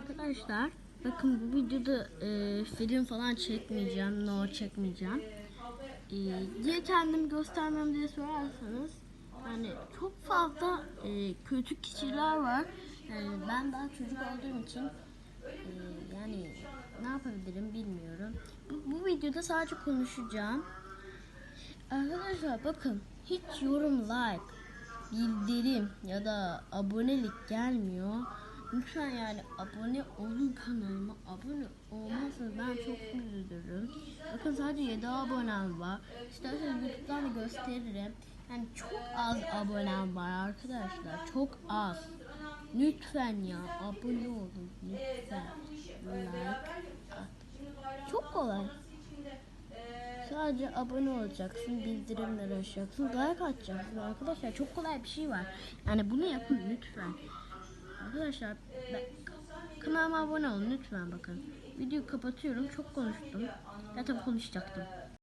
Arkadaşlar bakın bu videoda e, film falan çekmeyeceğim, no çekmeyeceğim. E, diye kendimi göstermem diye sorarsanız yani çok fazla e, kötü kişiler var. Yani ben daha çocuk olduğum için e, yani ne yapabilirim bilmiyorum. Bu, bu videoda sadece konuşacağım. Arkadaşlar bakın hiç yorum like bildirim ya da abonelik gelmiyor. Lütfen yani abone olun kanalıma. Abone olmazsanız ben çok üzülürüm. Bakın sadece 7 abonem var. İsterseniz YouTube'dan da gösteririm. Yani çok az abonem var arkadaşlar. Çok az. Lütfen ya abone olun. Lütfen. Like at. Çok kolay. Sadece abone olacaksın, bildirimleri açacaksın, like atacaksın arkadaşlar. Çok kolay bir şey var. Yani bunu yapın lütfen. Arkadaşlar ben, kanalıma abone olun lütfen bakın. Videoyu kapatıyorum. Çok konuştum. Zaten konuşacaktım.